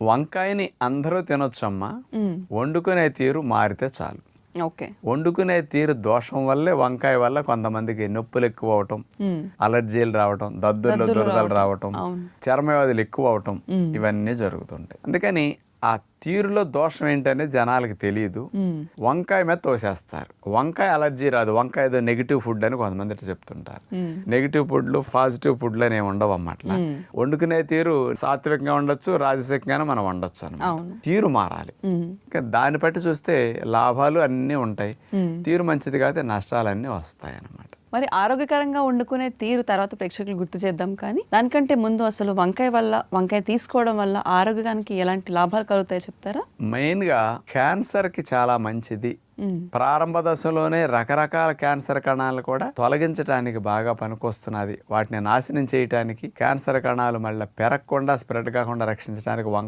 వంకాయని అందరూ తినొచ్చమ్మా మ్మ్. వండుకునే తీరు మారితే చాలు ఓకే వండుకునే తీరు దోషం వల్లే వంకాయ వల్ల కొంతమందికి నొప్పులు ఎక్కువ అవటం. అలర్జీలు రావటం దద్దుర్లు దురదలు రావటం అవును. చర్మ వ్యాధులు ఎక్కువ అవటం ఇవన్నీ జరుగుతుంటాయి అందుకని ఆ తీరులో దోషం ఏంటనేది జనాలకి తెలియదు. వంకాయ మీద తోసేస్తారు వంకాయ అలర్జీ రాదు వంకాయ ఏదో నెగిటివ్ ఫుడ్ అని కొంతమంది చెప్తుంటారు. నెగిటివ్ ఫుడ్లు పాజిటివ్ ఫుడ్లు అని ఏమి ఉండవు అన్నమాట వండుకునే తీరు సాత్వికంగా ఉండొచ్చు రాజసికంగానే మనం వండొచ్చు అనమాట. తీరు మారాలి. ఇంకా దాన్ని బట్టి చూస్తే లాభాలు అన్నీ ఉంటాయి. తీరు మంచిది కాకపోతే నష్టాలన్నీ వస్తాయి అన్నమాట మరి ఆరోగ్యకరంగా వండుకునే తీరు తర్వాత ప్రేక్షకులు గుర్తు చేద్దాం కానీ దానికంటే ముందు అసలు వంకాయ వల్ల వంకాయ తీసుకోవడం వల్ల ఆరోగ్యానికి ఎలాంటి లాభాలు కలుగుతాయో చెప్తారా? మెయిన్గా క్యాన్సర్కి చాలా మంచిది. ప్రారంభ దశలోనే రకరకాల క్యాన్సర్ కణాలు కూడా తొలగించడానికి బాగా పనికొస్తున్నది. వాటిని నాశనం చేయడానికి క్యాన్సర్ కణాలు మళ్ళీ పెరగకుండా స్ప్రెడ్ కాకుండా రక్షించడానికి